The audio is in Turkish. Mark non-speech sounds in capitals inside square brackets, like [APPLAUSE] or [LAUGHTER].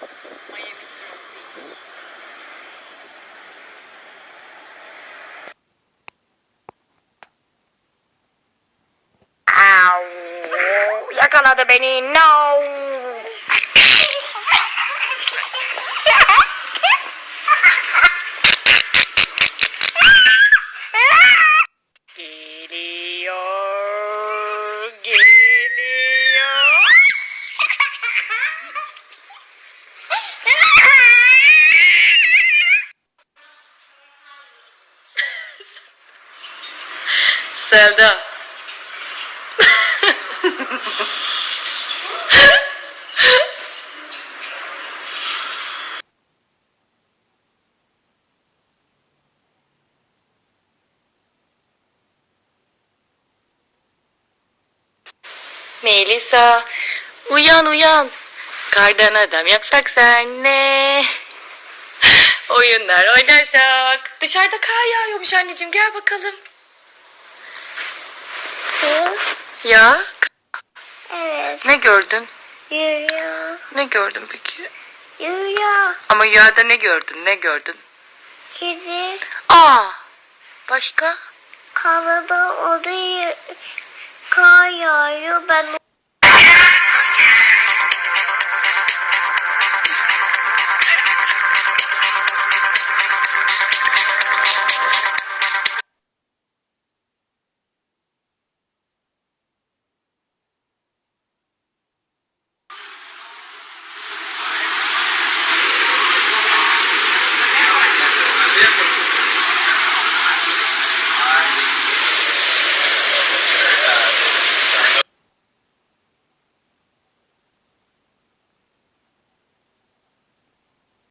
Miami Drone değil. Yakaladı beni. No. Selda. [LAUGHS] Melisa, uyan uyan. Kardan adam yapsak senle. [LAUGHS] Oyunlar oynarsak. Dışarıda kar yağıyormuş anneciğim gel bakalım. Ya Evet. ne gördün? Yürüyor. Ne gördün peki? Yürüyor. Ama yerde ne gördün? Ne gördün? Kedi Aa! Başka? kalada odayı kar yağıyor. Ben